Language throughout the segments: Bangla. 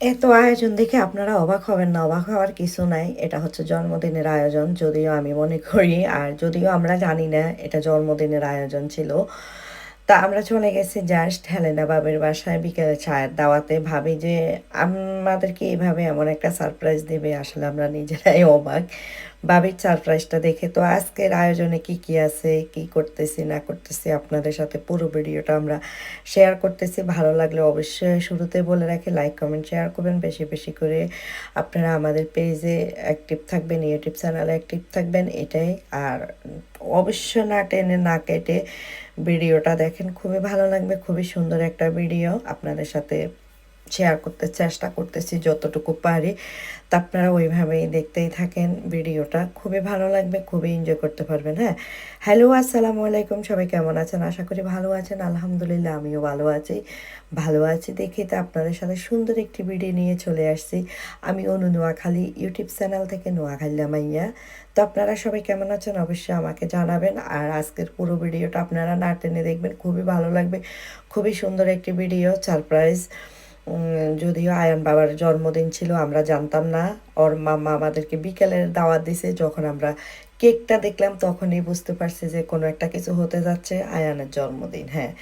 এত আয়োজন দেখে আপনারা অবাক হবেন না, অবাক হওয়ার কিছু নাই। এটা হচ্ছে জন্মদিনের আয়োজন, যদিও আমি মনে করি, আর যদিও আমরা জানি না, এটা জন্মদিনের আয়োজন ছিল। তা আমরা চলে গেছি জাস্ট হেলেনা বাবের বাসায়। বিকেলে চায়ের দাওয়াতে ভাবি যে, আমাদেরকে এইভাবে এমন একটা সারপ্রাইজ দেবে, আসলে আমরা নিজেরাই অবাক। বাবির সারপ্রাইজটা দেখে তো আজকের আয়োজনে কি কি আছে, কি করতেছি, না করতেছি আপনাদের সাথে পুরো ভিডিওটা আমরা শেয়ার করতেছি। ভালো লাগলে অবশ্যই শুরুতে বলে রাখি লাইক কমেন্ট শেয়ার করবেন। বেশি বেশি করে আপনারা আমাদের পেজে অ্যাক্টিভ থাকবেন ইউটিউব চ্যানেলে অ্যাক্টিভ থাকবেন, এটাই। আর অবশ্য না টেনে না কেটে ভিডিওটা দেখেন। খুবই ভালো লাগবে, খুবই সুন্দর একটা ভিডিও। আপনাদের সাথে শেয়ার করতে, চেষ্টা করতেছি যতটুকু পারি। তা আপনারা ওইভাবেই দেখতেই থাকেন ভিডিওটা। খুবই ভালো লাগবে, খুবই এনজয় করতে পারবেন হ্যাঁ? হ্যালো আসসালামু আলাইকুম। সবাই কেমন আছেন? আশা করি ভালো আছেন। আলহামদুলিল্লাহ, আমিও ভালো আছি। ভালো আছি দেখে তো আপনাদের সাথে সুন্দর একটি ভিডিও নিয়ে চলে আসছি। আমি অনু নোয়াখালী ইউটিউব চ্যানেল থেকে নোয়াখালী মাইয়া তো আপনারা সবাই কেমন আছেন? অবশ্যই আমাকে জানাবেন। আর আজকের পুরো ভিডিওটা আপনারা না টেনে দেখবেন। খুবই ভালো লাগবে। খুবই সুন্দর একটি ভিডিও সারপ্রাইজ যদিও আয়ন বাবার জন্মদিন ছিল, আমরা জানতাম না। ওর মামা আমাদেরকে বিকেলের দাওয়াত দিছে, যখন আমরা কেকটা দেখলাম, তখনই বুঝতে পারছি যে কোনো একটা কিছু হতে যাচ্ছে আয়ানের জন্মদিন হ্যাঁ।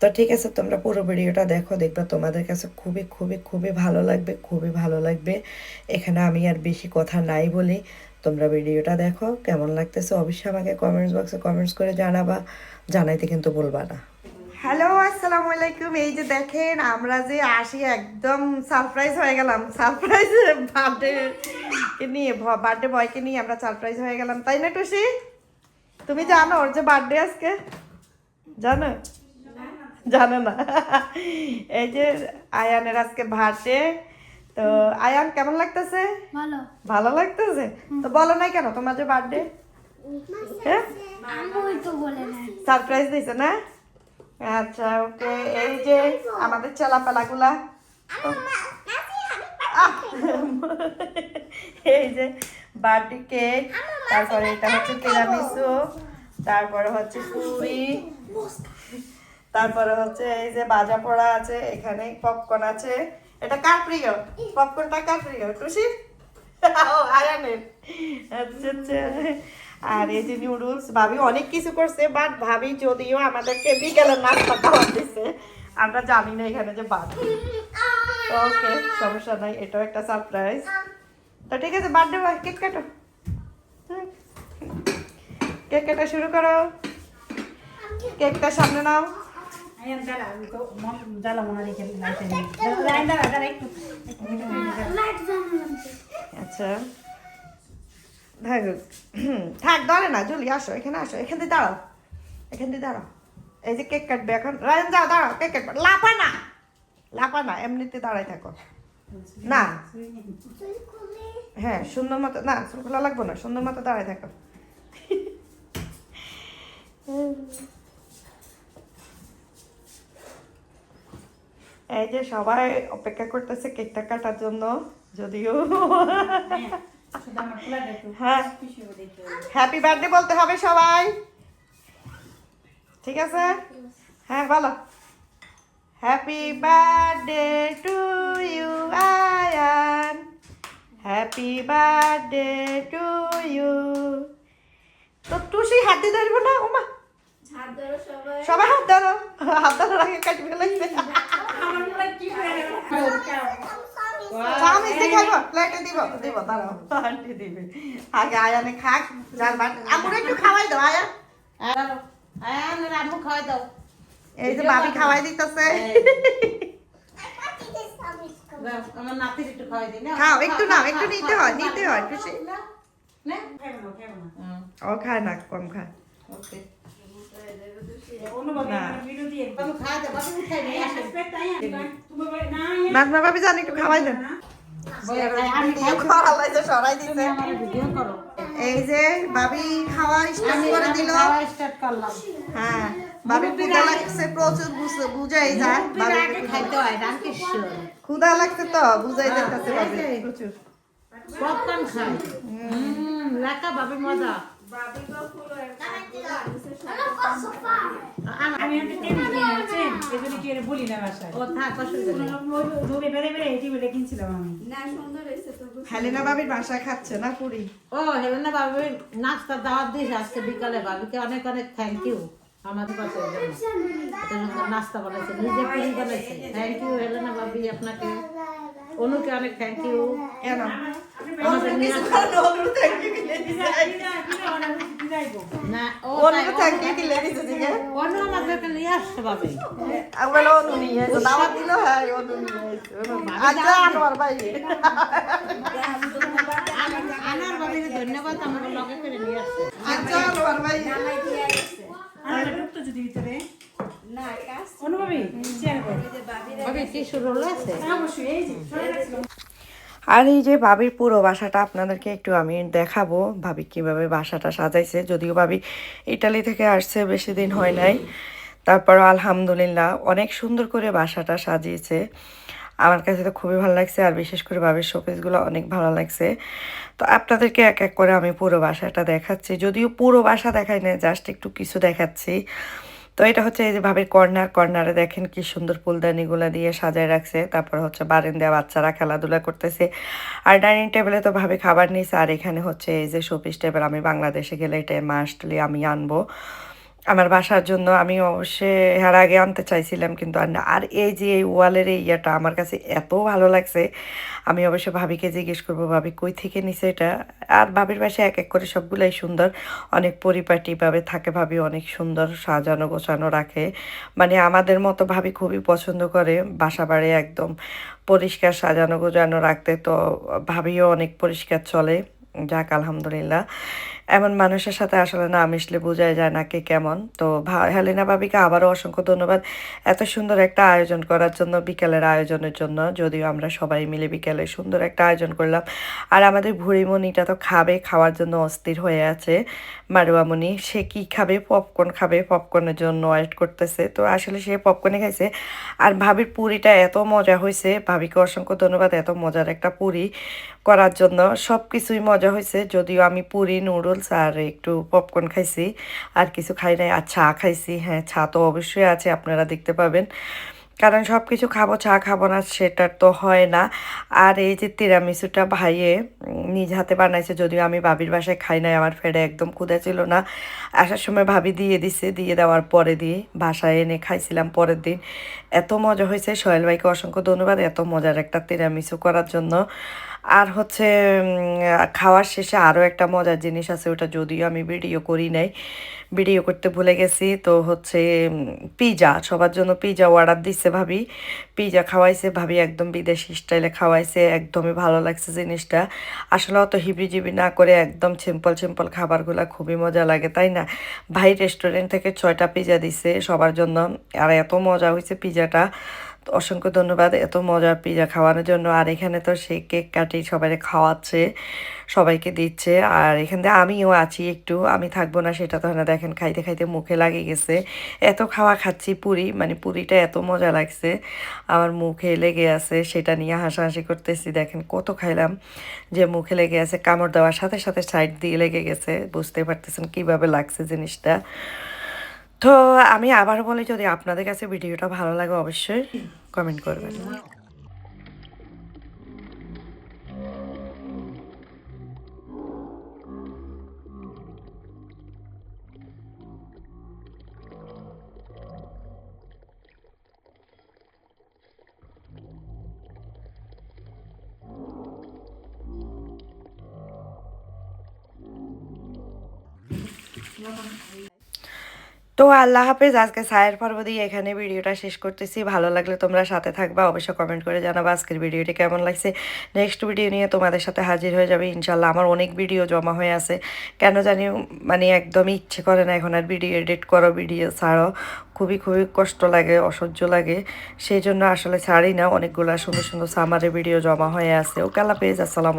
তো ঠিক আছে, তোমরা পুরো ভিডিওটা দেখো, দেখবা তোমাদের কাছে খুবই খুবই খুবই ভালো লাগবে, খুবই ভালো লাগবে। এখানে আমি আর বেশি কথা নাই বলি। তোমরা ভিডিওটা দেখো, কেমন লাগতেছে অবশ্যই আমাকে কমেন্টস বক্সে কমেন্টস করে জানাবা। জানাইতে কিন্তু বলবা না। হ্যালো আসসালামু আলাইকুম। এই যে দেখেন আমরা যে আসি একদম সারপ্রাইজ হয়ে গেলাম। সারপ্রাইজ বার্থডে নিয়ে বার্থডে বয়কে নিয়ে আমরা সারপ্রাইজ হয়ে গেলাম। তাই না টুসি? তুমি জানো ওর যে বার্থডে আজকে? জানো? জানো না। এই যে আয়ানের আজকে বার্থডে। তো আয়ান কেমন লাগতেছে? ভালো। ভালো লাগতেছে? তো বলো নাই কেন তোমার যে বার্থডে? হ্যাঁ? সারপ্রাইজ দিছে না? আচ্ছা ওকে, এই যে আমাদের চেলাপালাগুলা। এই যে বার্থডে কেক, তারপরে এটা হচ্ছে তিরামিসু, তারপরে হচ্ছে পুরি, তারপরে হচ্ছে এই যে বাজা পোড়া আছে, এখানে পপকর্ন আছে। এটা কার প্রিয়? পপকর্নটা কার প্রিয়? খুশি ও, আয়ানের। আচ্ছা আচ্ছা। আর এই যে নুডলস ভাবি অনেক কিছু করছে বাট ভাবি যদিও আমাদেরকে বিকেলে নাস্তা খাওয়া দিছে, আমরা জানি না এখানে যে বাদ। ওকে সমস্যা নাই, এটাও একটা সারপ্রাইজ তো ঠিক আছে বার্থডে বয় কেক কাটো। কেক কাটা শুরু করো। কেকটা সামনে নাও। আচ্ছা। থাকুক থাক ধরে না, জুলি, আসো, এখানে আসো, এখান দিয়ে দাঁড়াও, এখান দিয়ে দাঁড়াও। এই যে কেক কাটবে এখন। রায়ন, যাও, দাঁড়াও, কেক কাটবে। লাপা না লাপা না এমনিতে দাঁড়াই থাকো। না। হ্যাঁ সুন্দর মতো, না চুল লাগবো না, সুন্দর মতো দাঁড়াই থাকো। এই যে সবাই অপেক্ষা করতেছে কেকটা কাটার জন্য, যদিও। দেখো। হ্যাঁ। হ্যাপি বার্থডে বলতে হবে সবাই। ঠিক আছে? হ্যাঁ বলো। Happy birthday to you Ayan happy birthday to you তো টুসি হাত দিয়ে ধরবো না ওমা হাত ধরো সবাই। সবাই হাত ধরো। হাত ধরার আগে কাটবে লাগবে। আমার মনে কি করে আমি দেখাবো প্লেটে দিব দিব দাঁড়াও আন্টি দিবে আগে আয়ানে খাক যার বাট আমুর একটু খাওয়াই দাও আয়ান আয়ান রামু খাওয়াই দাও এই যে ভাবি খাওয়াই দিতেছে দাও, আমার নাতির একটু খাওয়াই দিই না খাও একটু নাও একটু নিতে হয় নিতে হয় খুশি না খাব না খাব না ও খায় না কম খায় ওকে অনুভব না। ভিডিও দিয়ে বাবু খাওয়া দাও বাবু উঠাই নিয়ে আসে তুমি না নাজমা ভাবি জানি একটু খাওয়াই দেন। এই যে ভাবি খাওয়া স্টার্ট করে দিল। হ্যাঁ ভাবি ক্ষুদা লাগছে প্রচুর, বুঝ- বুঝাই যায়। ক্ষুদা লাগছে তো, বুঝাই দিতেছে ভাবি প্রচুর পপকর্ন খাই হুম মজা। আম- আমি একটা টেবিল কিনে আনছেন এই কি বলি না বাসায়। ও থাক অসুবিধা নেই ধুবে বেড়ে বেড়ে এই টেবিলটা কিনছিলাম আমি। হেলিনা বাবির বাসায় খাচ্ছে না পুরি? ও হেলেনা বাবু নাস্তা দাওয়াত দিয়েছে আজকে বিকালে বাবিকে অনেক অনেক থ্যাংক ইউ আমাদের সুন্দর নাস্তা বানাইছে নিজে পুরি বানাইছে। থ্যাংক ইউ হেলেনা বাবি আপনাকে। অনুকে অনেক থ্যাংক ইউ কেন আমরা ধন্যবাদ আমাকে লগে করে নিয়ে আসছে আচ্ছা ভাই যদি ভিতরে অনুভবী চেয়ার কর টিস্যু রোল আছে অবশ্যই এই যে আর এই যে ভাবির পুরো বাসাটা আপনাদেরকে একটু আমি দেখাবো, ভাবি কীভাবে বাসাটা সাজাইছে। যদিও ভাবি ইটালি থেকে আসছে, বেশি দিন হয় নাই। তারপর আলহামদুলিল্লাহ অনেক সুন্দর করে বাসাটা সাজিয়েছে। আমার কাছে তো খুবই ভালো লাগছে, আর বিশেষ করে ভাবির শোকেসগুলো অনেক ভালো লাগছে। তো আপনাদেরকে এক এক করে আমি পুরো বাসাটা দেখাচ্ছি। যদিও পুরো বাসা দেখাই না জাস্ট একটু কিছু দেখাচ্ছি। তো এটা হচ্ছে এই যে ভাবির কর্নার, কর্নারে দেখেন কি সুন্দর ফুলদানিগুলো দিয়ে সাজায় রাখছে। তারপর হচ্ছে বারেন্দা বাচ্চারা খেলাধুলা করতেছে। আর ডাইনিং টেবিলে তো ভাবে খাবার নিয়েছে আর এখানে হচ্ছে এই যে শোপিস টেবিল, আমি বাংলাদেশে গেলে এটা মাস্টলি আমি আনব। আমার বাসার জন্য আমি অবশ্যই এর আগে আনতে চাইছিলাম, কিন্তু আর না। আর এই যে এই ওয়ালের এই ইয়েটা আমার কাছে এত ভালো লাগছে, আমি অবশ্য ভাবিকে জিজ্ঞেস করব, ভাবি, কই থেকে নিছে এটা? আর ভাবির বাসায় এক এক করে সবগুলাই সুন্দর। অনেক পরিপাটিভাবে থাকে ভাবি, অনেক সুন্দর সাজানো গোছানো রাখে। মানে আমাদের মতো ভাবি খুবই পছন্দ করে বাসা বাড়ি একদম পরিষ্কার সাজানো গোছানো রাখতে, তো ভাবিও অনেক পরিষ্কার চলে। যাক, আলহামদুলিল্লাহ। এমন মানুষের সাথে আসলে না মিশলে বোঝাই যায় না কে কেমন। তো হেলেনা বাবিকে আবারও অসংখ্য ধন্যবাদ এত সুন্দর একটা আয়োজন করার জন্য বিকেলের আয়োজনের জন্য। যদিও আমরা সবাই মিলে বিকেলে সুন্দর একটা আয়োজন করলাম। আর আমাদের ভুড়িমণিটা তো খাবে, খাওয়ার জন্য অস্থির হয়ে আছে। মারুয়ামণি সে কি খাবে? পপকর্ন খাবে, পপকর্নের জন্য ওয়েট করতেছে। তো আসলে সে পপকর্নে খাইছে। আর ভাবির পুরিটা এত মজা হয়েছে ভাবিকে অসংখ্য ধন্যবাদ এত মজার একটা পুরি করার জন্য। সব কিছুই মজা হয়েছে যদিও আমি পুরি নুডলস আর একটু পপকর্ন খাইছি। আর কিছু খাই নাই। আর চা খাইছি হ্যাঁ চা তো অবশ্যই আছে, আপনারা দেখতে পাবেন। কারণ সব কিছু খাব, চা খাব না, সেটা তো হয় না। আর এই যে তিরামিসুটা ভাইয়ে নিজ হাতে বানাইছে, যদিও আমি ভাবির বাসায় খাই নাই, আমার ফেরে একদম ক্ষুদা ছিল না। আসার সময় ভাবি দিয়ে দিছে, দিয়ে দেওয়ার পরে দিয়ে বাসায় এনে খাইছিলাম পরের দিন। এত মজা হয়েছে, সোহেল ভাইকে অসংখ্য ধন্যবাদ এত মজার একটা তিরামিসু করার জন্য। আর হচ্ছে খাওয়ার শেষে আরও একটা মজার জিনিস আছে ওটা যদিও আমি ভিডিও করি নাই। ভিডিও করতে ভুলে গেছি, তো হচ্ছে পিজা সবার জন্য পিজা অর্ডার দিচ্ছে ভাবি। পিজা খাওয়াইছে, ভাবি একদম বিদেশি স্টাইলে খাওয়াইছে, একদমই ভালো লাগছে জিনিসটা। আসলে অত হিবিজিবি না করে একদম সিম্পল সিম্পল খাবারগুলো খুবই মজা লাগে, তাই না? ভাই রেস্টুরেন্ট থেকে ছয়টা পিজা দিছে সবার জন্য, আর এত মজা হয়েছে পিজাটা অসংখ্য ধন্যবাদ এত মজার পিজা খাওয়ানোর জন্য। আর এখানে তো সে কেক কাটি সবাই খাওয়াচ্ছে, সবাইকে দিচ্ছে। আর এখান থেকে আমিও আছি একটু, আমি থাকব না সেটা তো না। দেখেন খাইতে খাইতে মুখে লাগে গেছে। এত খাওয়া খাচ্ছি পুরি মানে পুরিটা এত মজা লাগছে। আমার মুখে লেগে আছে, সেটা নিয়ে হাসাহাসি করতেছি। দেখেন কত খাইলাম যে মুখে লেগে আছে। কামড় দেওয়ার সাথে সাথে সাইড দিয়ে লেগে গেছে। বুঝতে পারতেছেন কীভাবে লাগছে জিনিসটা। তো আমি আবার বলি যদি আপনাদের কাছে ভিডিওটা ভালো লাগে অবশ্যই কমেন্ট করবেন। তো আল্লাহ হাফেজ, আজকে সায়ের পর্ব দিয়ে এখানে ভিডিওটা শেষ করতেছি। ভালো লাগলে তোমরা সাথে থাকবা, অবশ্যই কমেন্ট করে জানাবা আজকের ভিডিওটি কেমন লাগছে। নেক্সট ভিডিও নিয়ে তোমাদের সাথে হাজির হয়ে যাবে ইনশাল্লাহ আমার অনেক ভিডিও জমা হয়ে আছে। কেন জানি মানে একদমই ইচ্ছে করে না এখন আর ভিডিও এডিট করো ভিডিও ছাড়ো। খুবই খুবই কষ্ট লাগে, অসহ্য লাগে। সেই জন্য আসলে ছাড়ি না অনেকগুলো সুন্দর সুন্দর সামারের ভিডিও জমা হয়ে আছে। ও কালা পেজ আসসালাম